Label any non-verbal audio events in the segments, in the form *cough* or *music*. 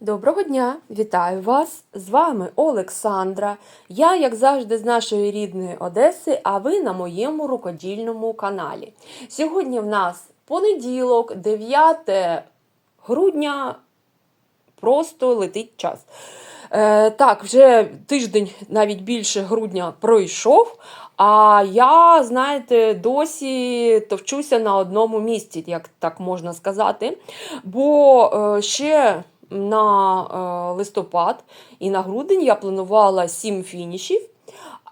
Доброго дня! Вітаю вас! З вами Олександра. Я, як завжди, з нашої рідної Одеси, а ви на моєму рукодільному каналі. Сьогодні в нас понеділок, 9 грудня, просто летить час. Е, так, вже тиждень, навіть більше грудня пройшов. А я, знаєте, досі товчуся на одному місці, як так можна сказати. Бо е, ще на е, листопад і на грудень я планувала 7 фінішів.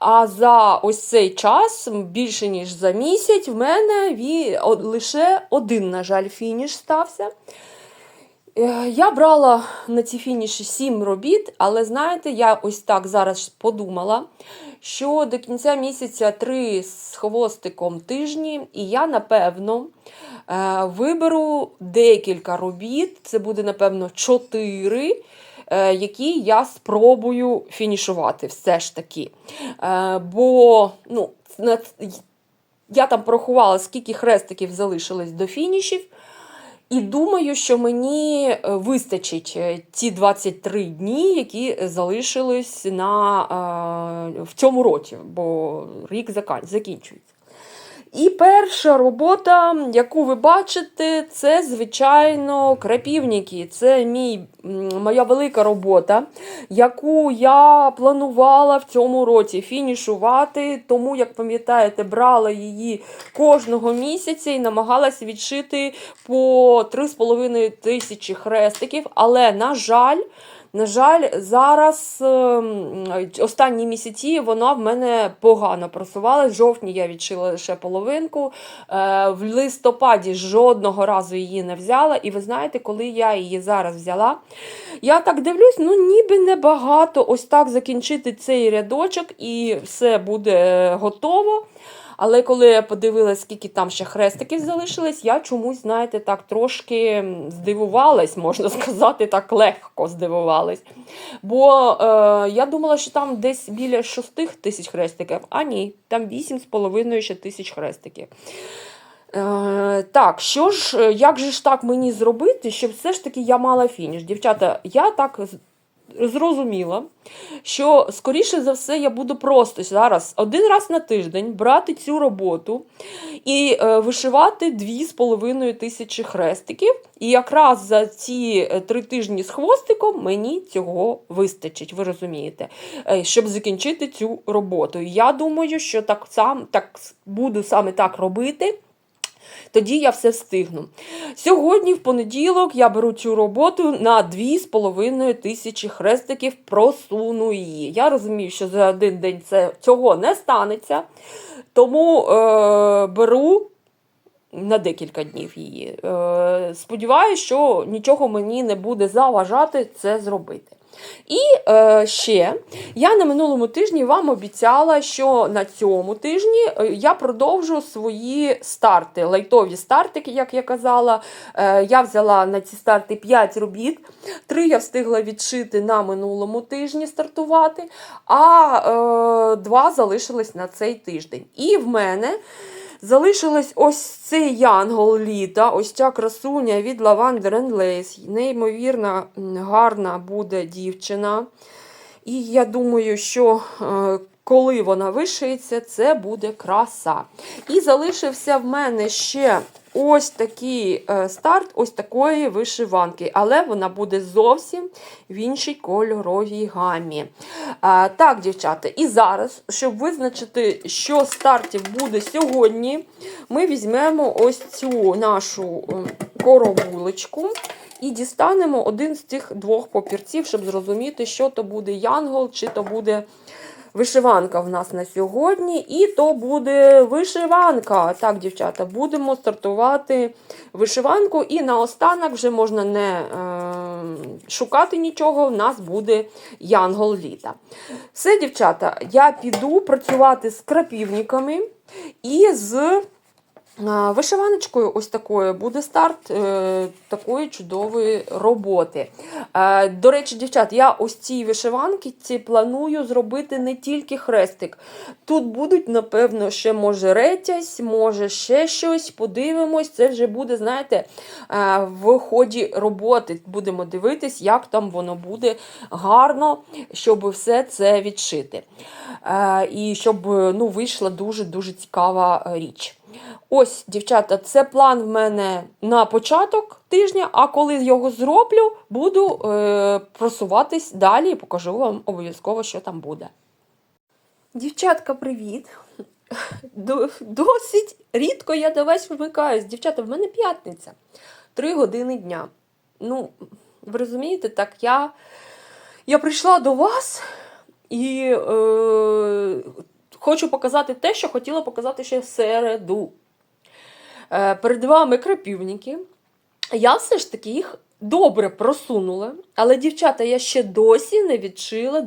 А за ось цей час, більше ніж за місяць, в мене лише один, на жаль, фініш стався. Е, Я брала на ці фініші 7 робіт, але знаєте, я ось так зараз подумала, що до кінця місяця 3 з хвостиком тижні, і я, напевно, виберу декілька робіт, це буде, напевно, 4, е, які я спробую фінішувати все ж таки. Е, Бо, ну, я там порахувала, скільки хрестиків залишилось до фінішів. І думаю, що мені е, вистачить е, ті 23 дні, які залишились на, е, в цьому році, бо рік закінчується. І перша робота, яку ви бачите, це, звичайно, крапівники. Це мій, моя велика робота, яку я планувала в цьому році фінішувати. Тому, як пам'ятаєте, брала її кожного місяця і намагалася відшити по 3,5 тисячі хрестиків. Але, на жаль, на жаль, зараз ем, останні місяці вона в мене погано просувалась. В жовтні я відшила лише половинку. Е, В листопаді жодного разу її не взяла. І ви знаєте, коли я її зараз взяла, я так дивлюсь, ну ніби небагато ось так закінчити цей рядочок, і все буде е, готово. Але коли я подивилась, скільки там ще хрестиків залишилось, я чомусь, знаєте, так трошки здивувалась, можна сказати, так легко здивувалась. Бо е, я думала, що там десь біля 6 тисяч хрестиків, а ні, там 8,5 ще тисяч хрестиків. Е, так, що ж, е, як же ж так мені зробити, щоб все ж таки я мала фініш? Дівчата, я так зрозуміла, що скоріше за все я буду просто зараз один раз на тиждень брати цю роботу і е, вишивати 2,5 тисячі хрестиків. І якраз за ці е, три тижні з хвостиком мені цього вистачить, ви розумієте, е, щоб закінчити цю роботу. Я думаю, що так сам так буду саме так робити. Тоді я все встигну. Сьогодні, в понеділок, я беру цю роботу на 2,5 тисячі хрестиків, просуну її. Я розумію, що за один день це, цього не станеться, тому е, беру на декілька днів її. Е, сподіваюся, що нічого мені не буде заважати це зробити. І е, ще я на минулому тижні вам обіцяла, що на цьому тижні е, я продовжу свої старти, лайтові старти, як я казала. Е, я взяла на ці старти 5 робіт. Три я встигла відшити на минулому тижні стартувати, а е, два залишились на цей тиждень. І в мене. Залишилось ось цей янгол літа, ось ця красуня від Лавандер Lace. Неймовірно гарна буде дівчина. І я думаю, що е, коли вона вишиється, це буде краса. І залишився в мене ще ось такий е, старт, ось такої вишиванки, але вона буде зовсім в іншій кольоровій гамі. Так, дівчата, і зараз, щоб визначити, що стартів буде сьогодні, ми візьмемо ось цю нашу коробулечку. І дістанемо один з цих двох папірців, щоб зрозуміти, що то буде янгол, чи то буде вишиванка в нас на сьогодні. І то буде вишиванка. Так, дівчата, будемо стартувати вишиванку. І наостанок вже можна не е, шукати нічого, в нас буде янгол літа. Все, дівчата, я піду працювати з крапівниками і з Вишиваночкою ось такою буде старт е, такої чудової роботи. Е, до речі, дівчат, я ось ці вишиванки ці планую зробити не тільки хрестик. Тут будуть, напевно, ще може ретязь, може ще щось. Подивимось, це вже буде, знаєте, е, в ході роботи. Будемо дивитись, як там воно буде гарно, щоб все це відшити. Е, і щоб ну, вийшла дуже-дуже цікава річ. Ось, дівчата, це план в мене на початок тижня, а коли його зроблю, буду е, просуватись далі і покажу вам обов'язково, що там буде. Дівчатка, привіт! Досить рідко я до вас вмикаюсь. Дівчата, в мене п'ятниця. Три години дня. Ну, ви розумієте, так, я, я прийшла до вас і е, хочу показати те, що хотіла показати ще в середу. Е, перед вами крапівники. Я все ж таки їх добре просунула, але, дівчата, я ще досі не відшила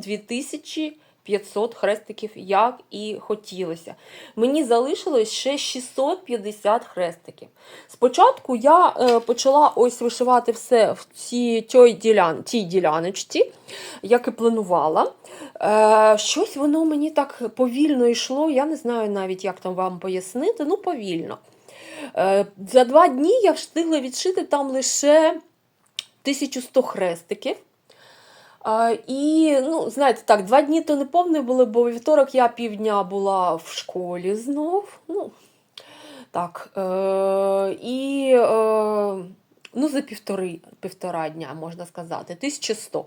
2500 хрестиків, як і хотілося. Мені залишилось ще 650 хрестиків. Спочатку я е, почала ось вишивати все в цій тій, ділян, тій діляночці, як і планувала. Е, щось воно мені так повільно йшло. Я не знаю навіть, як там вам пояснити, ну повільно. Е, За два дні я встигла відшити там лише 1100 хрестиків. І, ну, знаєте, так, два дні то не повні були, бо у вівторок я півдня була в школі знов. Ну, так, е, і е, ну, за півтори, півтора дня, можна сказати, 1100.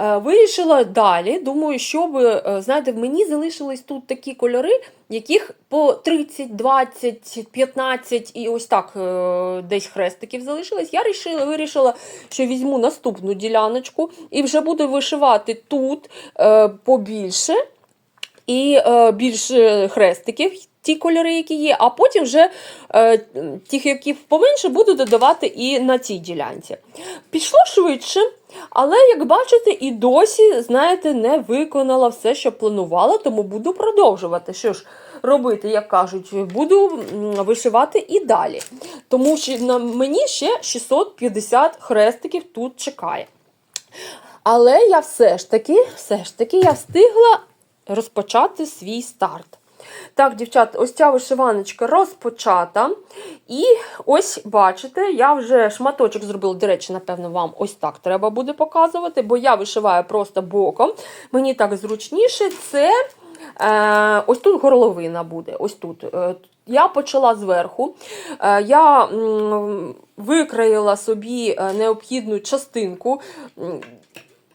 Е, Вирішила далі. Думаю, щоб, е, знаєте, в мені залишились тут такі кольори, яких по 30, 20, 15 і ось так е, десь хрестиків залишилось. Я вирішила, вирішила, що візьму наступну діляночку і вже буду вишивати тут побільше і більше хрестиків. Ті кольори, які є, а потім вже е, тих, які поменше, буду додавати і на цій ділянці. Пішло швидше, але, як бачите, і досі, знаєте, не виконала все, що планувала, тому буду продовжувати. Що ж робити, як кажуть, буду вишивати і далі. Тому що на мені ще 650 хрестиків тут чекає. Але я все ж таки, все ж таки, я встигла розпочати свій старт. Так, дівчата, ось ця вишиваночка розпочата. І ось, бачите, я вже шматочок зробила. До речі, напевно, вам ось так треба буде показувати, бо я вишиваю просто боком. Мені так зручніше. Це е, ось тут горловина буде. Ось тут. Е, я почала зверху. Е, Я викраїла собі е, необхідну частинку.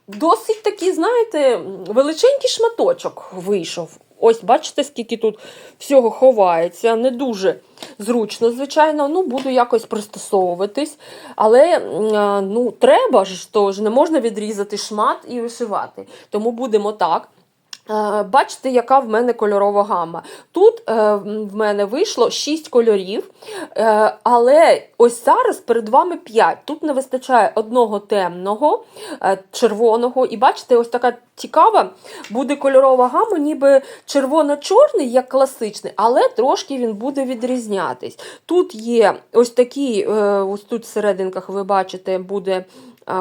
Досить такий, знаєте, величенький шматочок вийшов. Ось, бачите, скільки тут всього ховається. Не дуже зручно, звичайно. Ну, буду якось пристосовуватись. Але ну, треба ж, то ж не можна відрізати шмат і вишивати. Тому будемо так. Е, Бачите, яка в мене кольорова гама. Тут е, в мене вийшло 6 кольорів, е, але ось зараз перед вами 5. Тут не вистачає одного темного, червоного. І бачите, ось така цікава буде кольорова гама, ніби червоно-чорний, як класичний, але трошки він буде відрізнятись. Тут є ось такий, е, ось тут в серединках ви бачите, буде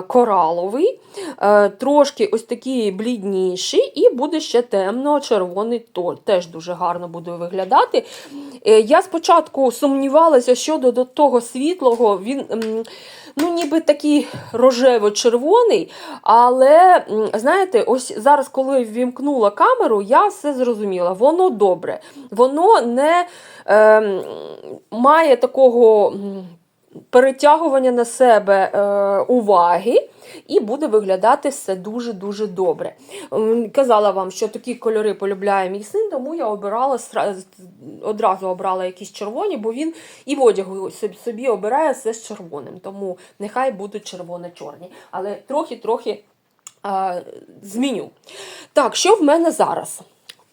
кораловий, е, трошки ось такий блідніший, і буде ще темно-червоний тон. Теж дуже гарно буде виглядати. Е, Я спочатку сумнівалася щодо до того світлого, він. Ну, ніби такий рожево-червоний, але знаєте, ось зараз, коли ввімкнула камеру, я все зрозуміла. Воно добре, воно не е, має такого перетягування на себе е, уваги. І буде виглядати все дуже-дуже добре. Казала вам, що такі кольори полюбляє мій син, тому я обирала одразу обрала якісь червоні, бо він і в одягу собі- обирає все з червоним. Тому нехай будуть червоно-чорні. Але трохи-трохи зміню. Так, що в мене зараз?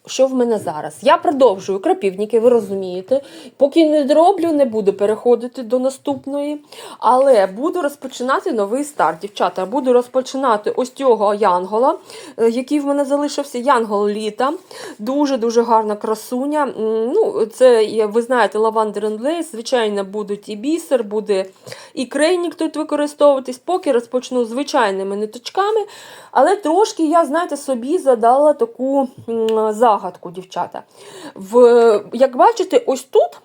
Що в мене зараз? Я продовжую крапівники, ви розумієте. Поки не дроблю, не буду переходити до наступної. Але буду розпочинати новий старт. Дівчата, буду розпочинати ось цього янгола, е, який в мене залишився. Янгол літа. Дуже-дуже гарна красуня. Ну, це, ви знаєте, лавандер Лейс. Звичайно, будуть і бісер, буде і крейнік тут використовуватись. Поки розпочну звичайними ниточками. Але трошки я, знаєте, собі задала таку м, загадку, дівчата. В, як бачите, ось тут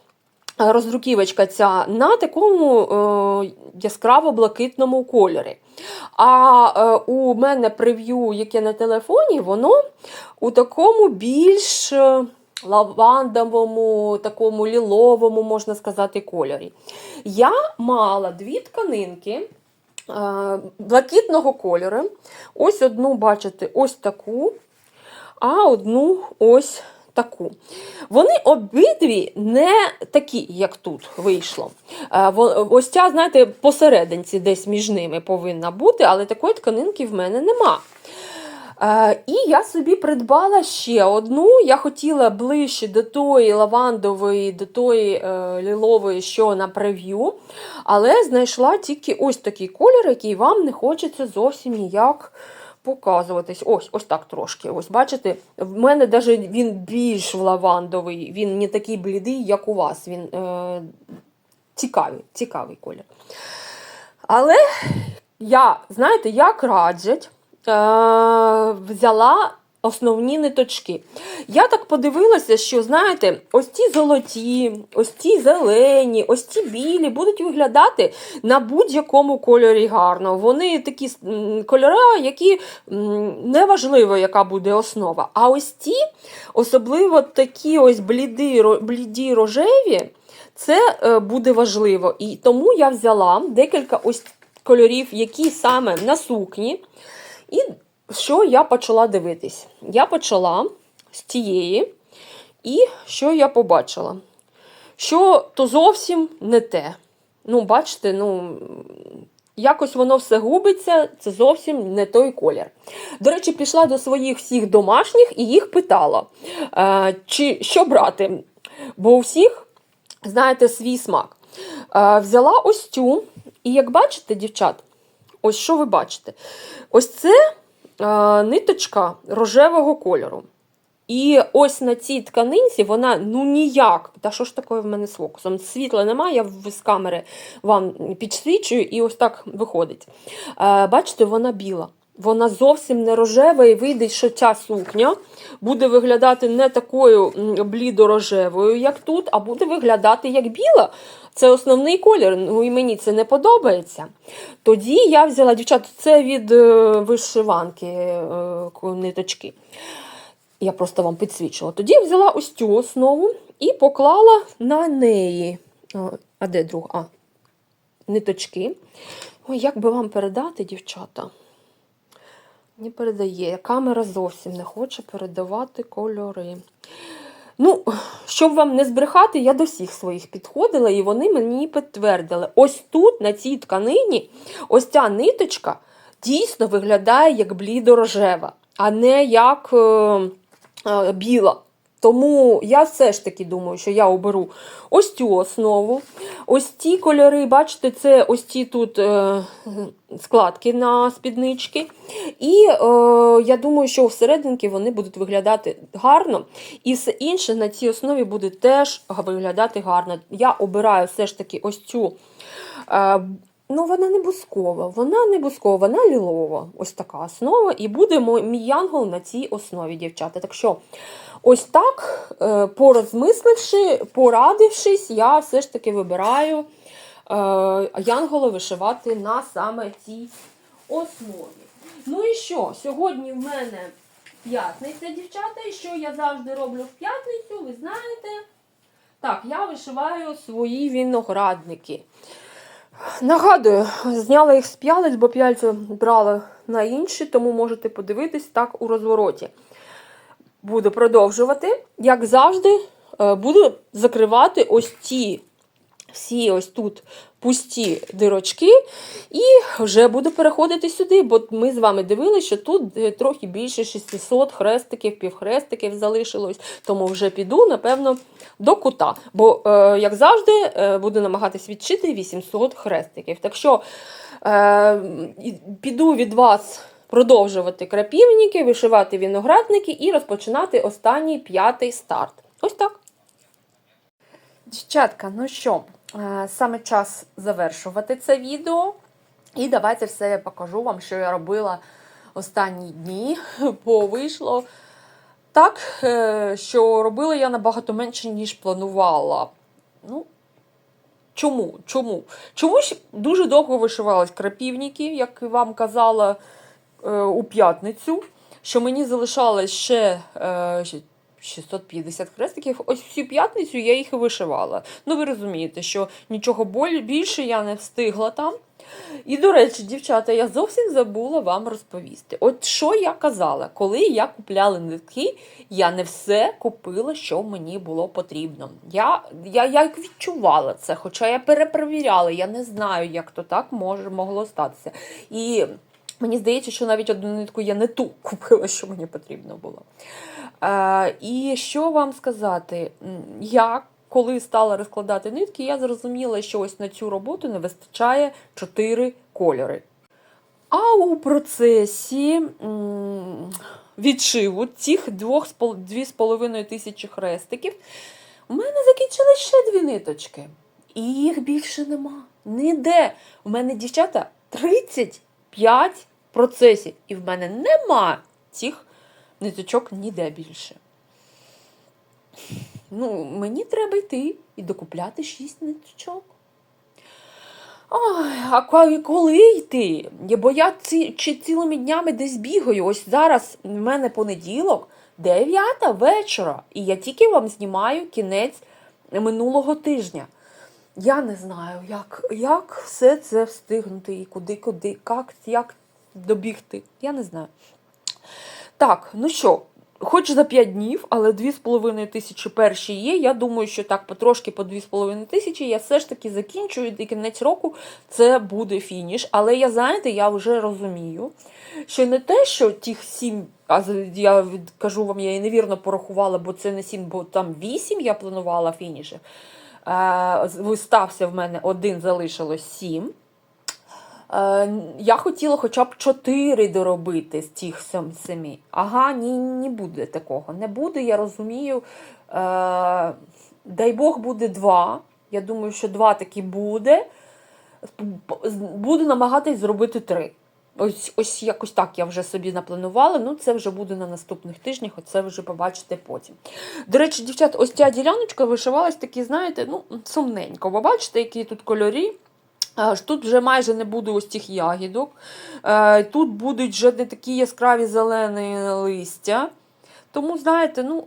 е, роздруківочка ця на такому е, яскраво-блакитному кольорі. А е, у мене прев'ю, яке на телефоні, воно у такому більш е, лавандовому, такому ліловому, можна сказати, кольорі. Я мала дві тканинки. е, Блакитного кольору. Ось одну, бачите, ось таку, а одну ось таку. Вони обидві не такі, як тут вийшло. Е, Ось ця, знаєте, посерединці десь між ними повинна бути, але такої тканинки в мене нема. Е, І я собі придбала ще одну. Я хотіла ближче до тої лавандової, до тої е, лілової, що на прев'ю, але знайшла тільки ось такий колір, який вам не хочеться зовсім ніяк показуватись. Ось ось так трошки. Ось бачите, в мене даже він більш лавандовий, він не такий блідий, як у вас. Він е, цікавий, цікавий колір. Але я, знаєте, як раджать, е, взяла основні ниточки. Я так подивилася, що, знаєте, ось ці золоті, ось ці зелені, ось ці білі будуть виглядати на будь-якому кольорі гарно. Вони такі кольори, які неважливо, яка буде основа. А ось ці, особливо такі ось бліді, бліді рожеві, це е, буде важливо. І тому я взяла декілька ось кольорів, які саме на сукні. І що я почала дивитись? Я почала з цієї, і що я побачила? Що то зовсім не те. Ну, бачите, ну. Якось воно все губиться, це зовсім не той колір. До речі, пішла до своїх всіх домашніх і їх питала, е, чи що брати. Бо у всіх, знаєте, свій смак. Е, взяла ось цю, і як бачите, дівчат, ось що ви бачите? Ось це ниточка рожевого кольору. І ось на цій тканинці вона ну ніяк. Та що ж таке в мене з фокусом? Світла немає, я з камери вам підсвічую, і ось так виходить. Е, бачите, вона біла. Вона зовсім не рожева, і вийде, що ця сукня буде виглядати не такою блідо-рожевою, як тут, а буде виглядати як біла. Це основний колір, ну і мені це не подобається. Тоді я взяла, дівчата, це від е, вишиванки е, ниточки. Я просто вам підсвічила. Тоді я взяла ось цю основу і поклала на неї. А, де друга? А, ниточки. Ой, як би вам передати, дівчата? Не передає. Камера зовсім не хоче передавати кольори. Ну, щоб вам не збрехати, я до всіх своїх підходила, і вони мені підтвердили. Ось тут, на цій тканині, ось ця ниточка дійсно виглядає як блідо-рожева, а не як е, е, біла. Тому я все ж таки думаю, що я оберу ось цю основу. Ось ці кольори, бачите, це ось ці тут е, складки на спіднички. І е, я думаю, що всерединки вони будуть виглядати гарно. І все інше на цій основі буде теж виглядати гарно. Я обираю все ж таки ось цю. Е, Ну, вона не бускова, вона не бускова, вона лілова. Ось така основа. І буде мій янгол на цій основі, дівчата. Так що, ось так, е, порозмисливши, порадившись, я все ж таки вибираю е, янгола вишивати на саме цій основі. Ну і що? Сьогодні в мене п'ятниця, дівчата, і що я завжди роблю в п'ятницю, ви знаєте. Так, я вишиваю свої виноградники. Нагадую, зняла їх з п'ялиць, бо п'яльця брала на інші, тому можете подивитись так у розвороті. Буду продовжувати. Як завжди, е, буду закривати ось ці всі ось тут пусті дирочки, і вже буду переходити сюди, бо ми з вами дивилися, що тут е, трохи більше 600 хрестиків, півхрестиків залишилось, тому вже піду, напевно, до кута. Бо, е, як завжди, е, буду намагатись відчити 800 хрестиків. Так що піду від вас. Продовжувати крапівники, вишивати виноградники і розпочинати останній п'ятий старт. Ось так. Дівчатка, ну що, саме час завершувати це відео. І давайте все я покажу вам, що я робила останні дні, *laughs* бо вийшло так, е, що робила я набагато менше, ніж планувала. Ну, чому? Чому? Чому ж дуже довго вишивались крапівники, як вам казала е, у п'ятницю, що мені залишалось ще. Е, ще 650 хрестиків. Ось всю п'ятницю я їх і вишивала. Ну, ви розумієте, що нічого більше я не встигла там. І, до речі, дівчата, я зовсім забула вам розповісти. От що я казала, коли я купляла нитки, я не все купила, що мені було потрібно. Я, я як відчувала це, хоча я перепровіряла, я не знаю, як то так може могло статися. І мені здається, що навіть одну нитку я не ту *laughs* купила, що мені потрібно було. Е, і що вам сказати? Я, коли стала розкладати нитки, я зрозуміла, що ось на цю роботу не вистачає 4 кольори. А у процесі відшиву цих 2,5 тисячі хрестиків у мене закінчились ще дві ниточки. І їх більше нема. Ніде. У мене, дівчата, 35 процесів. І в мене нема цих ниточок ніде більше. Ну, мені треба йти і докупляти 6 ниточок. Ой, а коли йти? Бо я ці, чи цілими днями десь бігаю. Ось зараз в мене понеділок, 9 вечора, і я тільки вам знімаю кінець минулого тижня. Я не знаю, як, як все це встигнути і куди, куди, як, як добігти. Я не знаю. Так, ну що, хоч за 5 днів, але 2,5 тисячі перші є. Я думаю, що так потрошки по 2,5 тисячі я все ж таки закінчую і кінець року це буде фініш. Але я, знаєте, я вже розумію, що не те, що тих 7, а я кажу вам, я і невірно порахувала, бо це не 7, бо там 8 я планувала фінішів. Е, з- стався в мене один, залишилось 7. Е, я хотіла хоча б 4 доробити з тих сем- семи. Ага, ні, не буде такого. Не буде, я розумію. Е, дай Бог буде 2. Я думаю, що 2 таки буде. Буду намагатись зробити 3. Ось, ось якось так я вже собі напланувала. Ну, це вже буде на наступних тижнях, оце вже побачите потім. До речі, дівчат, ось ця діляночка вишивалась такі, знаєте, ну, сумненько. Бо бачите, які тут кольорі. Тут вже майже не буде ось цих ягідок. Е, Тут будуть вже не такі яскраві зелені листя. Тому, знаєте, ну.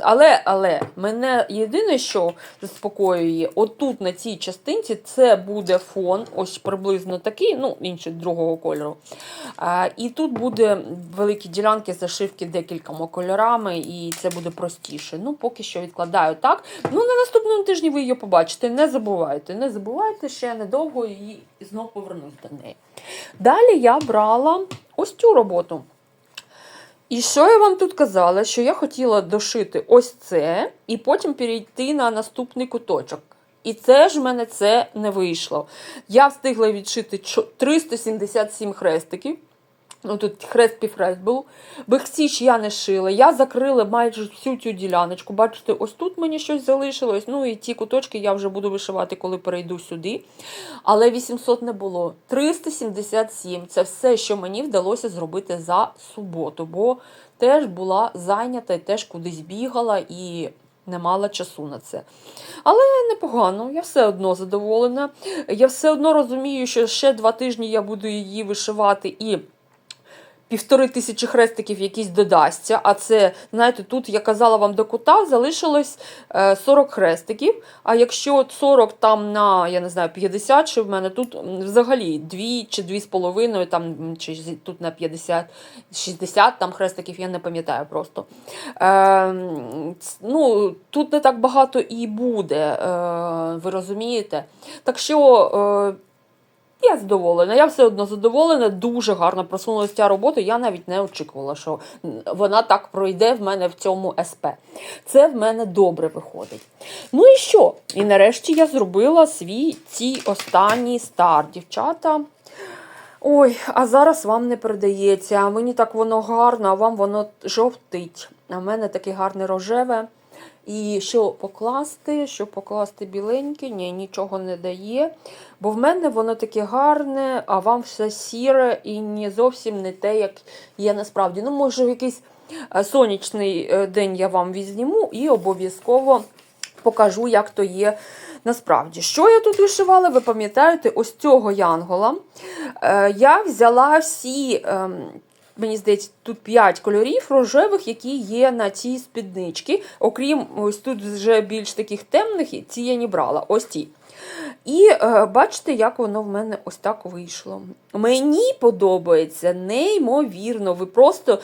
Але, але мене єдине, що заспокоює, отут на цій частинці це буде фон, ось приблизно такий, ну, інший другого кольору. А, і тут буде великі ділянки зашивки декількома кольорами, і це буде простіше. Ну, поки що відкладаю так. Ну, на наступному тижні ви її побачите. Не забувайте, не забувайте ще недовго і знов повернусь до неї. Далі я брала ось цю роботу. І що я вам тут казала? Що я хотіла дошити ось це, і потім перейти на наступний куточок. І це ж в мене це не вийшло. Я встигла відшити 377 хрестиків. Ну, тут хрест півхрест був. Бехсіч я не шила. Я закрила майже всю цю діляночку. Бачите, ось тут мені щось залишилось. Ну і ті куточки я вже буду вишивати, коли перейду сюди. Але 800 не було. 377 це все, що мені вдалося зробити за суботу, бо теж була зайнята і теж кудись бігала і не мала часу на це. Але непогано, я все одно задоволена. Я все одно розумію, що ще два тижні я буду її вишивати і півтори тисячі хрестиків якісь додасться. А це, знаєте, тут я казала вам до кута, залишилось е, 40 хрестиків. А якщо 40 там на, я не знаю, 50, що в мене тут взагалі 2 чи 2,5, там, чи тут на 50, 60 там хрестиків, я не пам'ятаю просто. Е, ну, тут не так багато і буде, е, ви розумієте? Так що. Е, я задоволена, я все одно задоволена, дуже гарно просунулася ця робота. Я навіть не очікувала, що вона так пройде в мене в цьому СП. Це в мене добре виходить. Ну і що? І нарешті я зробила свій ці останній старт, дівчата. Ой, а зараз вам не передається. Мені так воно гарно, а вам воно жовтить. А в мене таке гарне рожеве. І що покласти, що покласти біленьке, ні, нічого не дає. Бо в мене воно таке гарне, а вам все сіре і не зовсім не те, як є насправді. Ну, може, в якийсь е, сонячний е, день я вам візніму і обов'язково покажу, як то є насправді. Що я тут вишивала? Ви пам'ятаєте, ось цього янгола. Е, я взяла всі. Мені здається, тут 5 кольорів рожевих, які є на цій спідничці. Окрім ось тут вже більш таких темних, ці я не брала. Ось ті. І е, бачите, як воно в мене ось так вийшло. Мені подобається неймовірно. Ви просто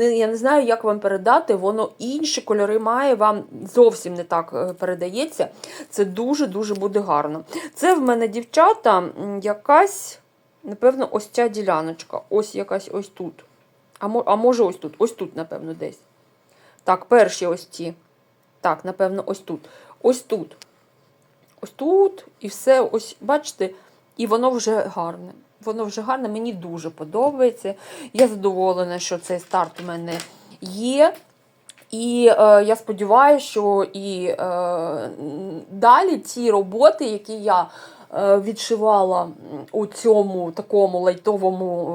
я не знаю, як вам передати, воно інші кольори має, вам зовсім не так е, передається. Це дуже-дуже буде гарно. Це в мене дівчата якась, напевно, ось ця діляночка. Ось якась ось тут. А, мо- а може ось тут, ось тут, напевно, десь. Так, перші ось ці. Так, напевно, ось тут. Ось тут. Ось тут і все, ось, бачите, і воно вже гарне. Воно вже гарне, мені дуже подобається. Я задоволена, що цей старт у мене є. І е, я сподіваюся, що і е, далі ці роботи, які я е, відшивала у цьому такому лайтовому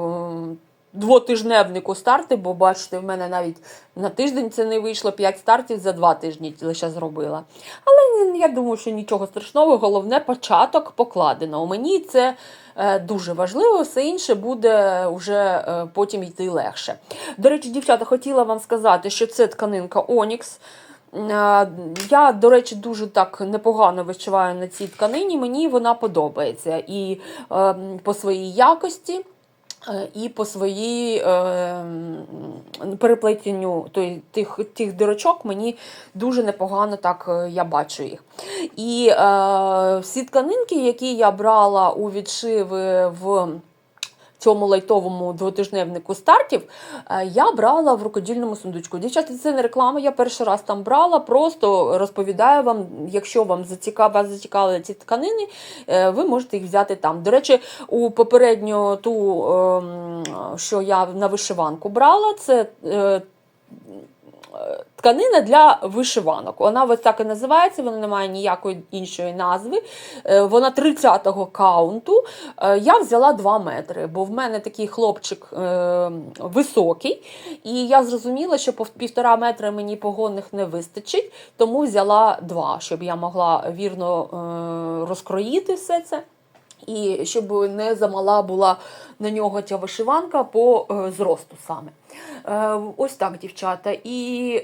е, двотижневнику старти, бо бачите, в мене навіть на тиждень це не вийшло, 5 стартів за 2 тижні лише зробила. Але я думаю, що нічого страшного, головне початок покладено. У мені це е, дуже важливо, все інше буде вже е, потім йти легше. До речі, дівчата, хотіла вам сказати, що це тканинка Onyx. Е, Я, до речі, дуже так непогано вишиваю на цій тканині. Мені вона подобається і по своїй якості. Е, І по своїй е, переплетенню той, тих, тих дирочок мені дуже непогано так е, я бачу їх. І е, всі тканинки, які я брала у відшиви в цьому лайтовому двотижневнику стартів, е, я брала в рукодільному сундучку. Дівчата, це не реклама, я перший раз там брала, просто розповідаю вам, якщо вам зацікав, вас зацікавили ці тканини, е, ви можете їх взяти там. До речі, у попередню ту, ем, що я на вишиванку брала, це. Тканина для вишиванок. Вона ось так і називається, вона не має ніякої іншої назви. Е, Вона 30-го каунту. Е, Я взяла 2 метри, бо в мене такий хлопчик е, високий, і я зрозуміла, що півтора метра мені погонних не вистачить, тому взяла 2, щоб я могла вірно розкроїти все це. І щоб не замала була на нього ця вишиванка по е, зросту саме. Е, ось так, дівчата. І е,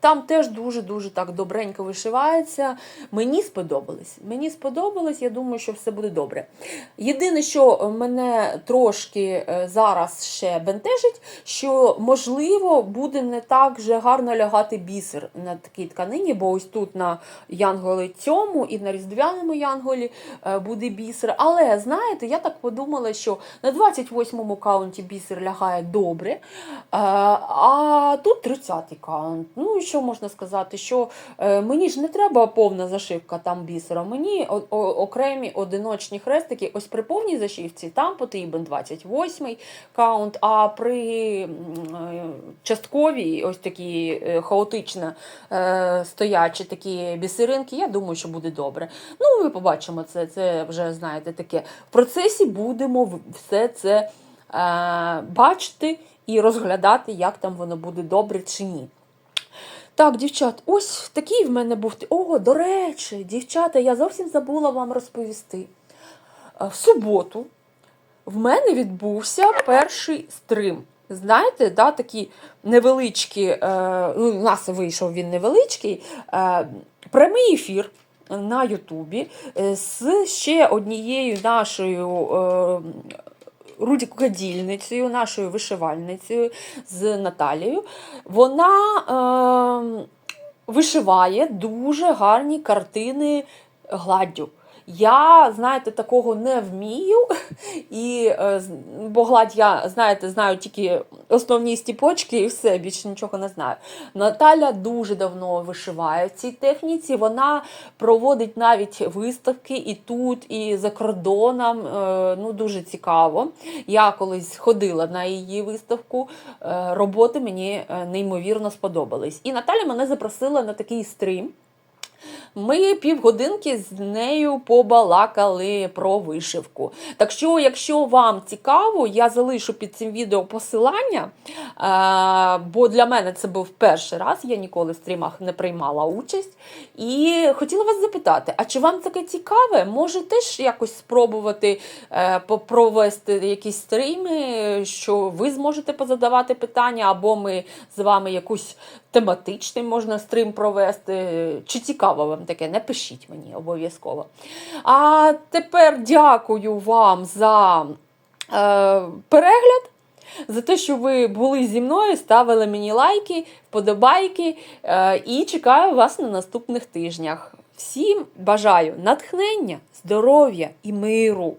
там теж дуже-дуже так добренько вишивається. Мені сподобалось. Мені сподобалось, я думаю, що все буде добре. Єдине, що мене трошки зараз ще бентежить, що можливо буде не так вже гарно лягати бісер на такій тканині, бо ось тут на янголі цьому і на різдвяному янголі буде бісер. Але знаєте, я так подумала, що на 28-му каунті бісер лягає добре, е, а тут 30-й каунт. Ну і що можна сказати? Що е, мені ж не треба повна зашивка там бісера, мені окремі одиночні хрестики, ось при повній зашивці там потрібен 28-й каунт, а при е, частковій, ось такі хаотично стоячі такі бісеринки, я думаю, що буде добре. Ну, ми побачимо це, це вже знаєте таке. В процесі будемо в- все це е, бачити і розглядати, як там воно буде добре чи ні. Так, дівчат, ось такий в мене був. О, до речі, дівчата, я зовсім забула вам розповісти. Е, В суботу в мене відбувся перший стрим знаєте, да, такі невеличкі, е, ну, у нас вийшов він невеличкий, е, прямий ефір на Ютубі е, з ще однією нашою. Е, рукодільницею, нашою вишивальницею з Наталією. Вона е, вишиває дуже гарні картини гладдю. Я, знаєте, такого не вмію. *laughs* І, е, бо гладь я, знаєте, знаю тільки основні стіпочки і все, більше нічого не знаю. Наталя дуже давно вишиває в цій техніці. Вона проводить навіть виставки і тут, і за кордоном. Е, Ну, дуже цікаво. Я колись ходила на її виставку. Е, Роботи мені неймовірно сподобались. І Наталя мене запросила на такий стрім. Ми півгодинки з нею побалакали про вишивку. Так що, якщо вам цікаво, я залишу під цим відео посилання, е, бо для мене це був перший раз, я ніколи в стрімах не приймала участь. І хотіла вас запитати: а чи вам таке цікаве? Може теж якось спробувати е, провести якісь стріми, що ви зможете позадавати питання, або ми з вами якусь тематичний можна стрім провести. Чи цікаво вам таке? Напишіть мені обов'язково. А тепер дякую вам за е, перегляд. За те, що ви були зі мною, ставили мені лайки, вподобайки е, і чекаю вас на наступних тижнях. Всім бажаю натхнення, здоров'я і миру.